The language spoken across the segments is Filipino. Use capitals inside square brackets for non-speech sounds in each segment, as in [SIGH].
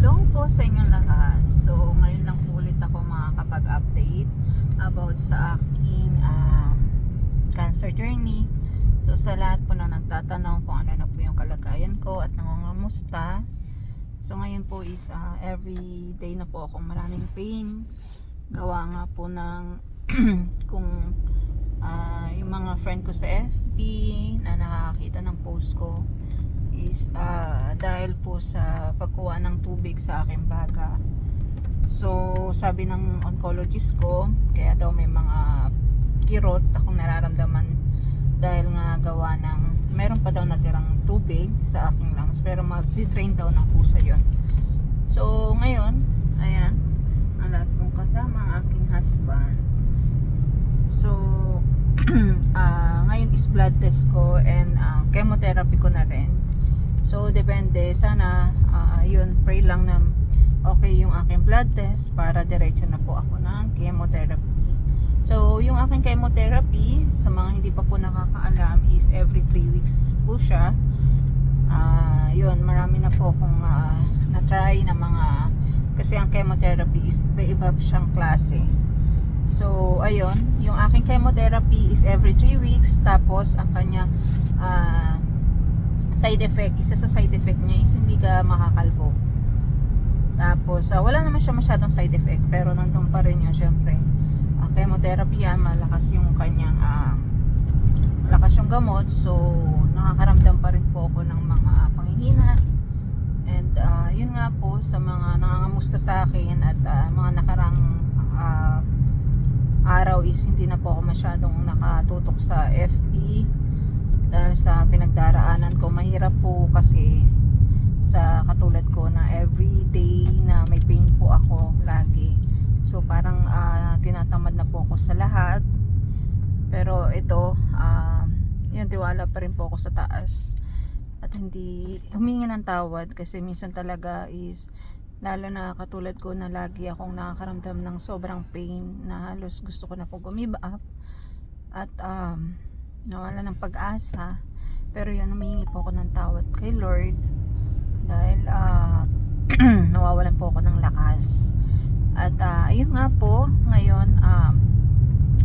Hello po sa inyong lahat. So, ngayon lang po ulit ako makakapag-update about sa aking um, cancer journey. So, sa lahat po na nagtatanong kung ano na po yung kalagayan ko at nangangamusta. So, ngayon po is uh, every day na po akong maraming pain. Gawa nga po ng [CLEARS THROAT] kung ah, yung mga friend ko sa FB na nakakita ng post ko is ah, dahil po sa pagkuha ng tubig sa aking baga. So, sabi ng oncologist ko, kaya daw may mga kirot akong nararamdaman dahil nga gawa ng meron pa daw natirang tubig sa aking lungs pero mag-drain daw ng pusa yon. So, ngayon, ayan, ang lahat kong kasama, ang aking husband. So, [CLEARS THROAT] ah ngayon is blood test ko and ah, chemotherapy ko na rin. So, depende. Sana, ah, yun, pray lang na okay yung aking blood test para diretso na po ako ng chemotherapy. So, yung aking chemotherapy, sa mga hindi pa po nakakaalam, is every 3 weeks po siya. Ah, yun, marami na po akong ah, na-try na mga, kasi ang chemotherapy is iba-iba siyang klase. So, ayun, yung aking chemotherapy is every 3 weeks, tapos ang kanya ah, side effect, isa sa side effect niya is hindi ka makakalbo. Tapos, ah, wala naman siya masyadong side effect, pero nandun pa rin yun, syempre. Ang chemotherapy yan, malakas yung kanyang, ah, malakas yung gamot, so, nakakaramdam pa rin po ako ng mga panghihina. And, ah, yun nga po, sa mga nangangamusta sa akin at ah, mga nakarang ah, araw is hindi na po ako masyadong nakatutok sa FB dahil sa pinagdaraanan ko mahirap po kasi sa katulad ko na every day na may pain po ako lagi. So parang ah, tinatamad na po ako sa lahat. Pero ito ah, yun tiwala pa rin po ako sa taas. At hindi humingi ng tawad kasi minsan talaga is lalo na katulad ko na lagi akong nakakaramdam ng sobrang pain na halos gusto ko na po gumiba up. At um, nawala ng pag-asa pero yun humingi po ako ng tawad kay Lord dahil ah, [CLEARS THROAT] nawawalan po ako ng lakas at ah, ayun nga po ngayon um,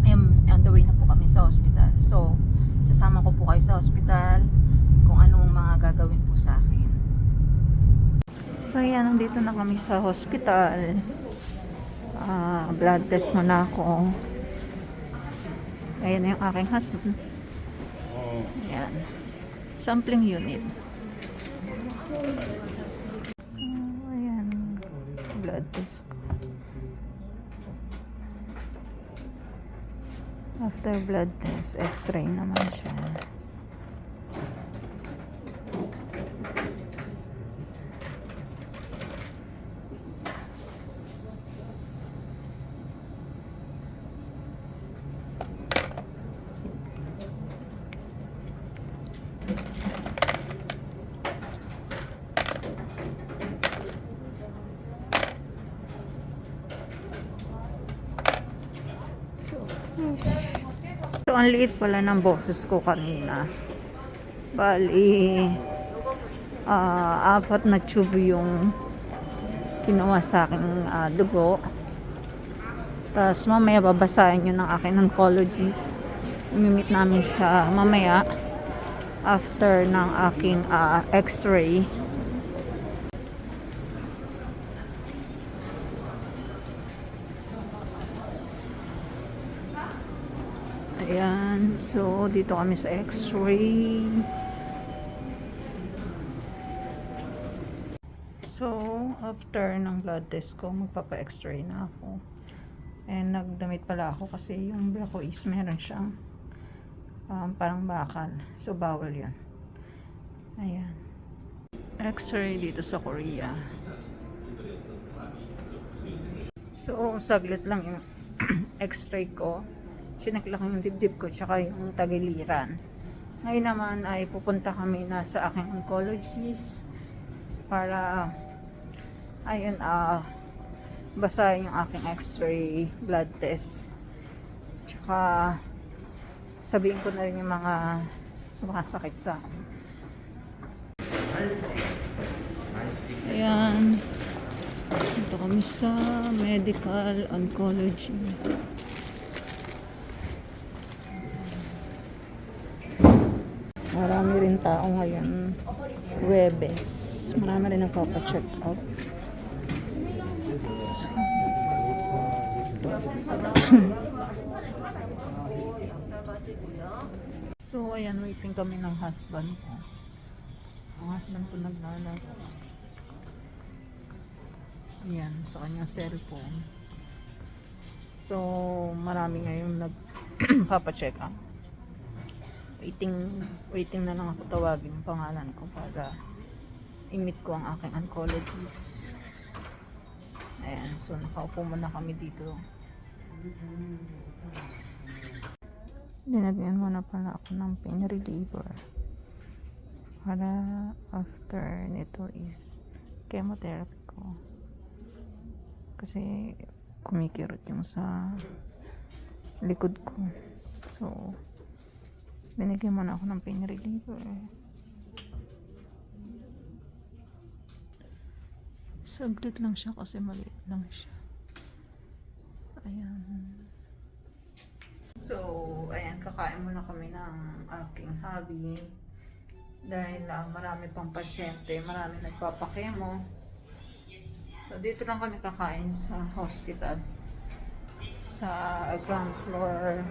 ayun, on the way na po kami sa hospital so sasama ko po kayo sa hospital kung anong mga gagawin po sa akin So ayan, nandito na kami sa hospital. Ah, blood test muna ako. Ayan na yung aking husband. Ayan. Sampling unit. So, ayan. Blood test. After blood test, x-ray naman siya. Ang liit pala ng boses ko kanina. Bali, ah, apat na tube yung kinuha sa aking ah, dugo. Tapos mamaya babasahin yun ng aking oncologist. Imimit namin siya mamaya after ng aking ah, x-ray. Ayan. So, dito kami sa x-ray. So, after ng blood test ko, magpapa-x-ray na ako. And nagdamit pala ako kasi yung bra ko is meron siyang um, parang bakal. So, bawal yun. Ayan. X-ray dito sa Korea. So, saglit lang yung [CLEARS THROAT] x-ray ko. Sinakla ko yung dibdib ko tsaka yung tagiliran. Ngayon naman ay pupunta kami na sa aking oncologist para ayun ah basahin yung aking x-ray blood test. Tsaka sabihin ko na rin yung mga sumasakit sa akin. Ayan. kami sa medical oncology. Marami rin tao ngayon. Webes. Marami rin nagpapacheck up. So, [COUGHS] so, ayan, waiting kami ng husband ko. Ang husband ko naglalaro. Ayan, sa kanyang cellphone. So, marami ngayon nagpapacheck [COUGHS] up. Waiting, waiting na lang ako tawagin yung pangalan ko para i-meet ko ang aking oncologist. Ayan, so nakaupo muna kami dito. Dinagyan muna pala ako ng pain reliever. Para after nito is chemotherapy ko. Kasi kumikirot yung sa likod ko. So, binigyan mo na ako ng pain reliever. Saglit lang siya kasi maliit lang siya. Ayan. So, ayan, kakain muna kami ng aking hobby. Dahil ah, marami pang pasyente, marami nagpapakemo. So, dito lang kami kakain sa hospital. Sa ground floor.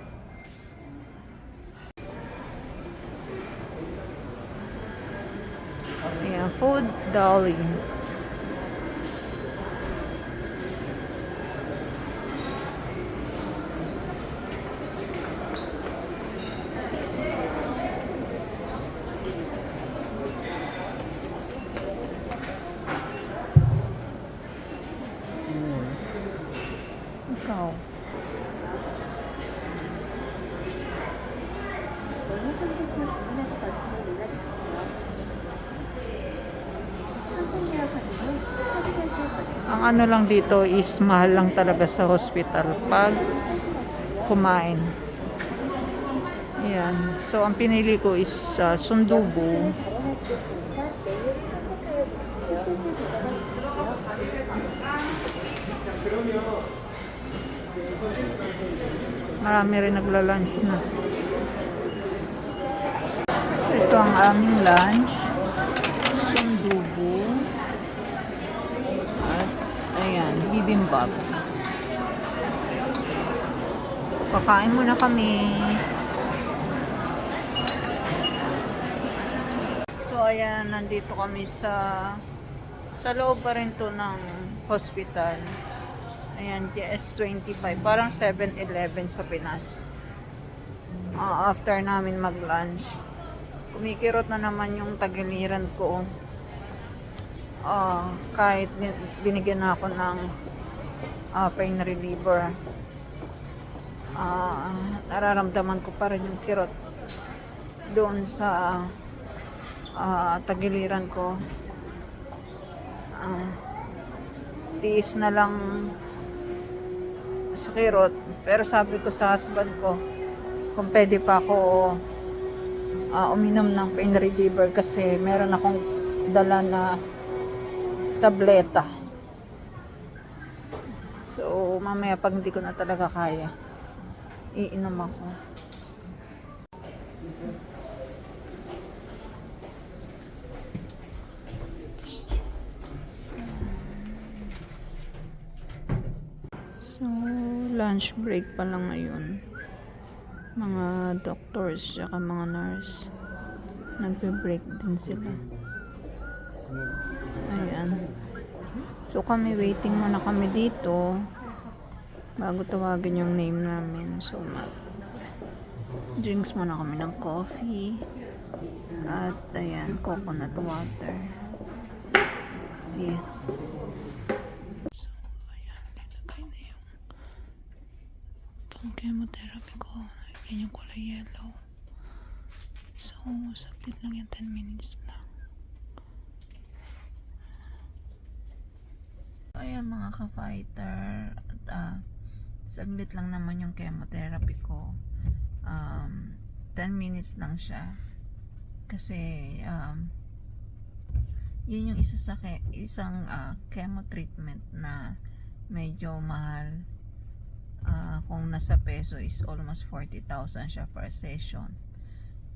Ayan, food dolly. Ikaw. Ang ano lang dito is mahal lang talaga sa hospital pag kumain. Yan. So, ang pinili ko is uh, sundubu. Marami rin nagla-lunch na. So, ito ang aming lunch. Sundubu. At, ayan, bibimbap. So, kakain muna kami. So, ayan, nandito kami sa sa loob pa rin to ng hospital. Ayan, GS25. Parang 7-Eleven sa Pinas. Ah, after namin mag-lunch. Kumikirot na naman yung tagiliran ko. Ah, kahit bin- binigyan na ako ng ah, pain reliever. Ah, nararamdaman ko pa rin yung kirot doon sa ah, tagiliran ko. Ah, tiis na lang sa kirot. Pero sabi ko sa husband ko, kung pwede pa ako ah, uminom ng pain reliever kasi meron akong dala na tableta. So, mamaya pag hindi ko na talaga kaya, iinom ako. So, lunch break pa lang ngayon. Mga doctors, saka mga nurse. Nagbe-break din sila. So, kami waiting muna kami dito bago tawagin yung name namin. So, mag drinks muna kami ng coffee at ayan, coconut water. Ayan. So, ayan, nilagay na yung pang chemotherapy ko. Ayan yung kulay yellow. So, saglit lang yan, 10 minutes lang. Ayan mga ka-fighter, at, ah, saglit lang naman yung chemotherapy ko. Um, 10 minutes lang siya. Kasi, um, yun yung isa sa ke- isang ah, chemo treatment na medyo mahal. Ah, kung nasa peso is almost 40,000 siya per session.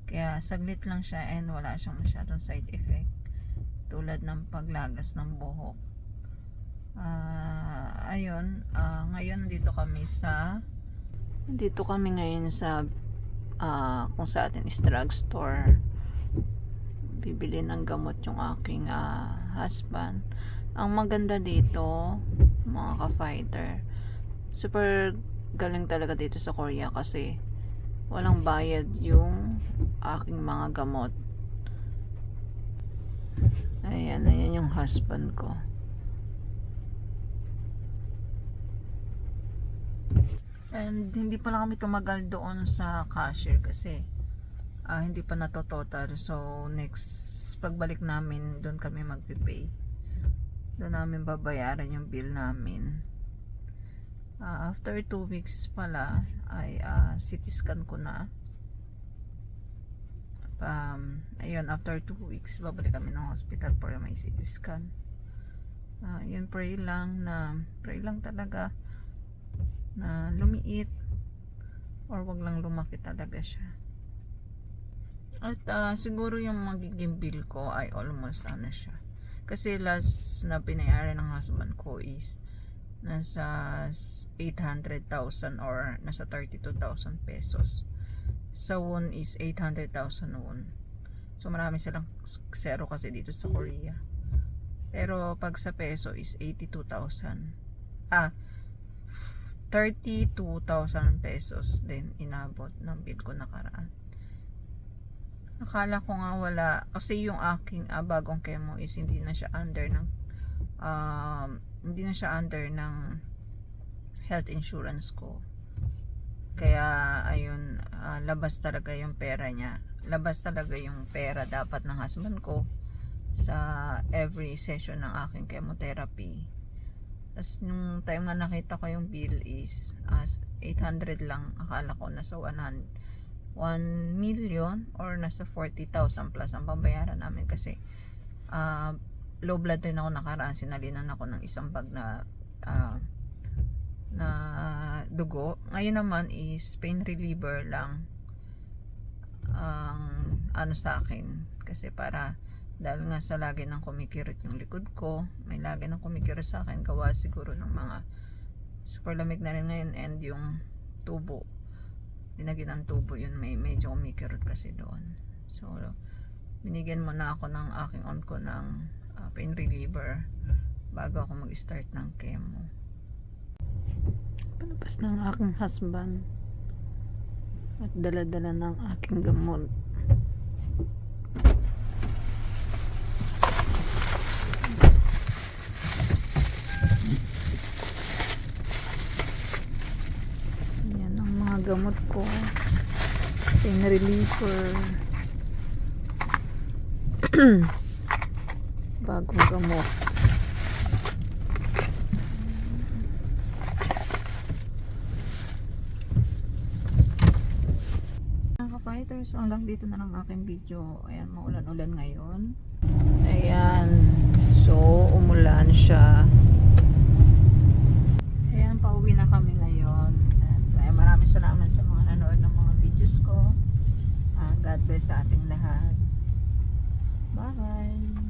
Kaya saglit lang siya and wala siyang masyadong side effect. Tulad ng paglagas ng buhok. Ah, ayun, ah, ngayon dito kami sa dito kami ngayon sa ah, kung sa atin is drugstore. Bibili ng gamot yung aking ah, husband. Ang maganda dito, mga ka-fighter, super galing talaga dito sa Korea kasi walang bayad yung aking mga gamot. Ayan, ayan yung husband ko. And hindi pa lang kami tumagal doon sa cashier kasi ah, hindi pa natototal. So, next pagbalik namin, doon kami magpipay. Doon namin babayaran yung bill namin. Ah, after 2 weeks pala, ay ah, CT scan ko na. Um, ayun, after 2 weeks, babalik kami ng hospital para may CT scan. Ah, yun, pray lang na, pray lang talaga na lumiit or wag lang lumaki talaga siya. At ah, siguro yung magiging bill ko ay almost ano siya. Kasi last na pinayaran ng husband ko is nasa 800,000 or nasa 32,000 pesos. Sa won is 800,000 won. So marami silang zero kasi dito sa Korea. Pero pag sa peso is 82,000. Ah, 32,000 pesos din inabot ng bill ko nakaraan. Akala ko nga wala kasi yung aking ah, bagong chemo is hindi na siya under ng um, hindi na siya under ng health insurance ko. Kaya ayun ah, labas talaga yung pera niya. Labas talaga yung pera dapat ng husband ko sa every session ng aking chemotherapy. Tapos nung time na nakita ko yung bill is as 800 lang. Akala ko nasa 100, 1 million or nasa 40,000 plus ang pambayaran namin kasi ah, low blood din ako nakaraan. Sinalinan ako ng isang bag na ah, na dugo. Ngayon naman is pain reliever lang ang ano sa akin kasi para dahil nga sa lagi nang kumikirot yung likod ko may lagi nang kumikirot sa akin gawa siguro ng mga super lamig na rin ngayon and yung tubo. Dinagyan ng tubo yun may medyo kumikirot kasi doon. So binigyan mo na ako ng aking on ko ng ah, pain reliever bago ako mag start ng chemo. Palabas ng aking husband at dala-dala ng aking gamot gamot ko. Pain reliever [CLEARS THROAT] bagong gamot. Fighters so hanggang dito na lang aking video. Ayan maulan-ulan ngayon. Ayan. So umulan siya. Ayan pauwi na kami ngayon. Ay maraming salamat sa mga nanood ng mga videos ko. Uh, God bless sa ating lahat. Bye-bye.